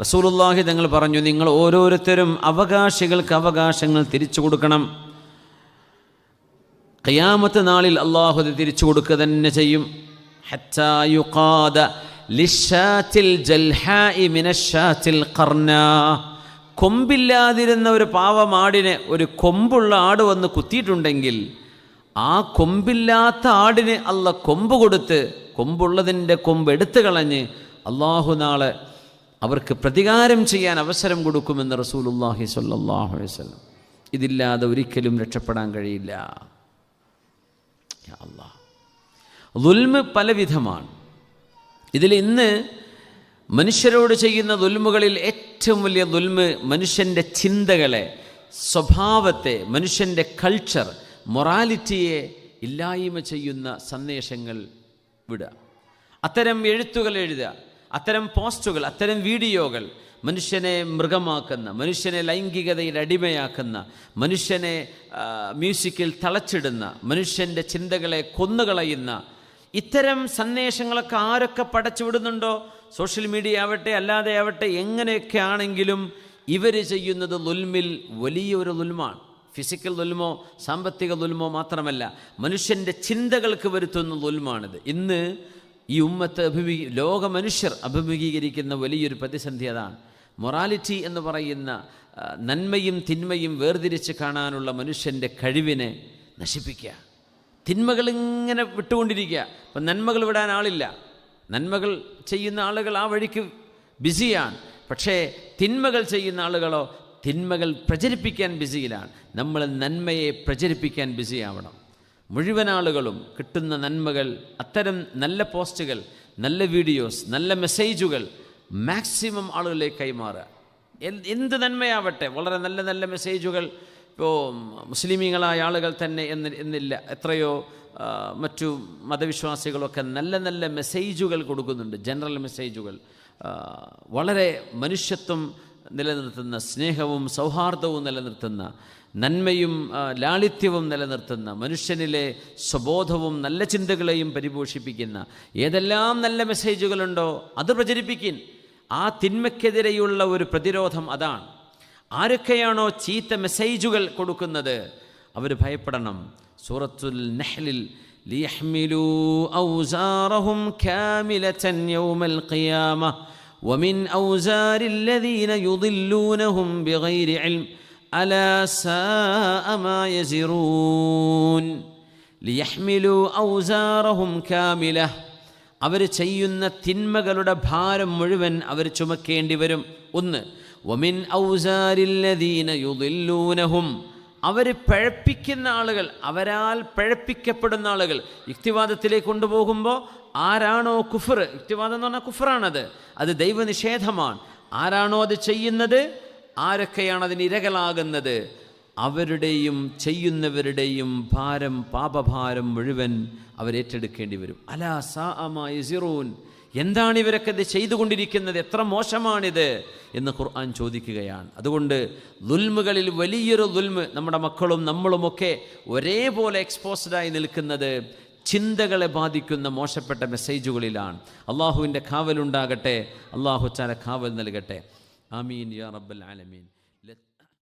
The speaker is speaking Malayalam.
റസൂലുള്ളാഹി തങ്ങൾ പറഞ്ഞു നിങ്ങൾ ഓരോരുത്തരും അവകാശികൾക്ക് അവകാശങ്ങൾ തിരിച്ചു കൊടുക്കണം. ഖിയാമത്ത് നാളിൽ അള്ളാഹു തിരിച്ചു കൊടുക്കുക തന്നെ ചെയ്യും. കൊമ്പില്ലാതിരുന്ന ഒരു പാവമാടിനെ ഒരു കൊമ്പുള്ള ആട് വന്ന് കുത്തിയിട്ടുണ്ടെങ്കിൽ ആ കൊമ്പില്ലാത്ത ആടിന് അല്ല കൊമ്പ് കൊടുത്ത് കൊമ്പുള്ളതിന്റെ കൊമ്പ് എടുത്തു കളഞ്ഞ് അള്ളാഹു നാളെ അവർക്ക് പ്രതികാരം ചെയ്യാൻ അവസരം കൊടുക്കുമെന്ന് റസൂലുള്ളാഹി സ്വല്ലല്ലാഹു അലൈഹി വസല്ലം. ഇതില്ലാതെ ഒരിക്കലും രക്ഷപ്പെടാൻ കഴിയില്ല. ദുൽമ് പലവിധമാണ്. ഇതിൽ ഇന്ന് മനുഷ്യരോട് ചെയ്യുന്ന ദുൽമുകളിൽ ഏറ്റവും വലിയ ദുൽമ് മനുഷ്യന്റെ ചിന്തകളെ സ്വഭാവത്തെ മനുഷ്യന്റെ കൾച്ചർ മൊറാലിറ്റിയെ ഇല്ലായ്മ ചെയ്യുന്ന സന്ദേശങ്ങൾ വിടുക. അത്തരം എഴുത്തുകൾ എഴുതുക അത്തരം പോസ്റ്റുകൾ അത്തരം വീഡിയോകൾ മനുഷ്യനെ മൃഗമാക്കുന്ന മനുഷ്യനെ ലൈംഗികതയിൽ അടിമയാക്കുന്ന മനുഷ്യനെ മ്യൂസിക്കിൽ തളച്ചിടുന്ന മനുഷ്യന്റെ ചിന്തകളെ കൊന്നുകളയുന്ന ഇത്തരം സന്ദേശങ്ങളൊക്കെ ആരൊക്കെ പടച്ചുവിടുന്നുണ്ടോ സോഷ്യൽ മീഡിയ ആവട്ടെ അല്ലാതെ ആവട്ടെ എങ്ങനെയൊക്കെ ആണെങ്കിലും ഇവർ ചെയ്യുന്നത് ലുൽമിൽ വലിയൊരു ലുൽമാണ്. ഫിസിക്കൽ ദുൽമോ സാമ്പത്തിക ദുൽമോ മാത്രമല്ല മനുഷ്യന്റെ ചിന്തകൾക്ക് വരുത്തുന്ന ദുൽമാണിത് ഇന്ന് ഈ ഉമ്മത്ത് അഭിമുഖീ ലോക മനുഷ്യർ അഭിമുഖീകരിക്കുന്ന വലിയൊരു പ്രതിസന്ധി അതാണ്. മൊറാലിറ്റി എന്ന് പറയുന്ന നന്മയും തിന്മയും വേർതിരിച്ച് കാണാനുള്ള മനുഷ്യന്റെ കഴിവിനെ നശിപ്പിക്കുക. തിന്മകൾ ഇങ്ങനെ വിട്ടുകൊണ്ടിരിക്കുക. അപ്പം നന്മകൾ വിടാൻ ആളില്ല. നന്മകൾ ചെയ്യുന്ന ആളുകൾ ആ വഴിക്ക് ബിസിയാണ്. പക്ഷേ തിന്മകൾ ചെയ്യുന്ന ആളുകളോ തിന്മകൾ പ്രചരിപ്പിക്കാൻ ബിസിയിലാണ്. നമ്മൾ നന്മയെ പ്രചരിപ്പിക്കാൻ ബിസിയാവണം. മുഴുവൻ ആളുകളും കിട്ടുന്ന നന്മകൾ അത്തരം നല്ല പോസ്റ്റുകൾ നല്ല വീഡിയോസ് നല്ല മെസ്സേജുകൾ മാക്സിമം ആളുകളിലേക്ക് കൈമാറുക. എന്ത് നന്മയാവട്ടെ വളരെ നല്ല നല്ല മെസ്സേജുകൾ ഇപ്പോൾ മുസ്ലിമീങ്ങളായ ആളുകൾ തന്നെ എന്ന് എന്നില്ല. എത്രയോ മറ്റു മതവിശ്വാസികളൊക്കെ നല്ല നല്ല മെസ്സേജുകൾ കൊടുക്കുന്നുണ്ട്. ജനറൽ മെസ്സേജുകൾ. വളരെ മനുഷ്യത്വം നിലനിർത്തുന്ന സ്നേഹവും സൗഹാർദ്ദവും നിലനിർത്തുന്ന നന്മയും ലാളിത്യവും നിലനിർത്തുന്ന മനുഷ്യനിലെ സ്വബോധവും നല്ല ചിന്തകളെയും പരിപോഷിപ്പിക്കുന്ന ഏതെല്ലാം നല്ല മെസ്സേജുകളുണ്ടോ അത് പ്രചരിപ്പിക്കിൻ ആ തിന്മയ്ക്കെതിരെയുള്ള ഒരു പ്രതിരോധം അതാണ്. ആരൊക്കെയാണോ ചീത്ത മെസ്സേജുകൾ കൊടുക്കുന്നത് അവർ ഭയപ്പെടണം. സൂറത്തുൽ നെഹ്ലിൽ ലിയഹ്മിലൂ ഔസാറഹും ഖ്യാമിലൻ യൗമൽ ഖിയാമ ومن أوزار الذين يضلونهم بغير علم ألا ساء ما يزرون ليحملوا أوزارهم كاملة അവർ ചെയ്യുന്ന തിന്മകളുടെ ഭാരം മുഴുവൻ അവർ ചുമക്കേണ്ടി വരും ഒന്ന് ഒമിൻ ഔസാരില്ലദീന യുദില്ലൂനഹും അവർ പഴപ്പിക്കുന്ന ആളുകൾ അവരാൽ പഴപ്പിക്കപ്പെടുന്ന ആളുകൾ. യുക്തിവാദത്തിലേക്ക് കൊണ്ടുപോകുമ്പോൾ ആരാണോ കുഫർ? യുക്തിവാദം എന്ന് പറഞ്ഞാൽ കുഫറാണത്. അത് ദൈവനിഷേധമാണ്. ആരാണോ അത് ചെയ്യുന്നത്? ആരൊക്കെയാണ് അതിന് ഇരകളാകുന്നത്? അവരുടെയും ചെയ്യുന്നവരുടെയും ഭാരം പാപഭാരം മുഴുവൻ അവരേറ്റെടുക്കേണ്ടി വരും. അലാ സാ അമായിറൂൻ എന്താണ് ഇവരൊക്കെ ഇത് ചെയ്തുകൊണ്ടിരിക്കുന്നത്? എത്ര മോശമാണിത്? എന്ന് ഖുർആൻ ചോദിക്കുകയാണ്. അതുകൊണ്ട് ദുൽമുകളിൽ വലിയൊരു ദുൽമ് നമ്മുടെ മക്കളും നമ്മളുമൊക്കെ ഒരേപോലെ എക്സ്പോസ്ഡായി നിൽക്കുന്നത് ചിന്തകളെ ബാധിക്കുന്ന മോശപ്പെട്ട മെസ്സേജുകളിലാണ് അള്ളാഹുവിന്റെ കാവലുണ്ടാകട്ടെ അള്ളാഹു ചാല കാവൽ നൽകട്ടെ. ആമീൻ യാ റബ്ബൽ ആലമീൻ.